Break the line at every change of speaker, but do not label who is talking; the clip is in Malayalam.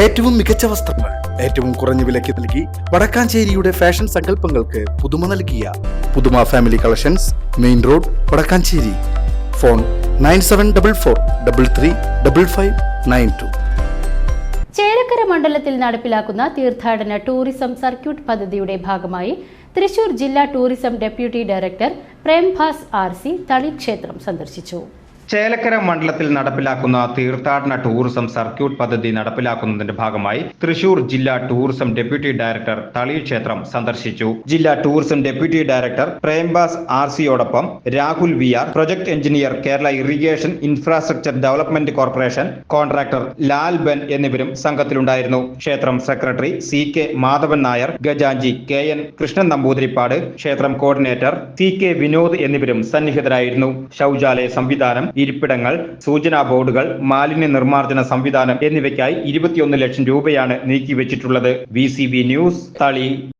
ഏറ്റവും മികച്ച വസ്ത്രങ്ങൾ ഏറ്റവും കുറഞ്ഞ വിലയ്ക്ക് നൽകി വടക്കാഞ്ചേരിയുടെ ഫാഷൻ സങ്കല്പങ്ങൾക്ക് പുതുമ നൽകിയ Puthuma family collections main road Vadakkanchery. Phone nine seven double four double three double five nine two.
Chelakkara മണ്ഡലത്തിൽ നടപ്പിലാക്കുന്ന തീർത്ഥാടന ടൂറിസം സർക്യൂട്ട് പദ്ധതിയുടെ ഭാഗമായി തൃശൂർ ജില്ലാ tourism deputy director Prembhas R C തളിക്ഷേത്രം സന്ദർശിച്ചു.
ചേലക്കര മണ്ഡലത്തിൽ നടപ്പിലാക്കുന്ന തീർത്ഥാടന ടൂറിസം സർക്യൂട്ട് പദ്ധതി നടപ്പിലാക്കുന്നതിന്റെ ഭാഗമായി തൃശൂർ ജില്ലാ ടൂറിസം ഡെപ്യൂട്ടി ഡയറക്ടർ തളി ക്ഷേത്രം സന്ദർശിച്ചു. ജില്ലാ tourism deputy director Prembas R സിയോടൊപ്പം Rahul V R project engineer Kerala irrigation infrastructure development corporation contractor Lal Ben എന്നിവരും സംഘത്തിലുണ്ടായിരുന്നു. ക്ഷേത്രം secretary C K Madhavan Nair ഗജാഞ്ചി K N Krishnan Namboothiripad ക്ഷേത്രം കോർഡിനേറ്റർ സി കെ വിനോദ് എന്നിവരും സന്നിഹിതരായിരുന്നു. ശൗചാലയ സംവിധാനം ഇരിപ്പിടങ്ങൾ സൂചനാ ബോർഡുകൾ മാലിന്യ നിർമ്മാർജന സംവിധാനം എന്നിവയ്ക്കായി ഇരുപത്തിയൊന്ന് ലക്ഷം രൂപയാണ് നീക്കിവെച്ചിട്ടുള്ളത്. വി ന്യൂസ് തളി.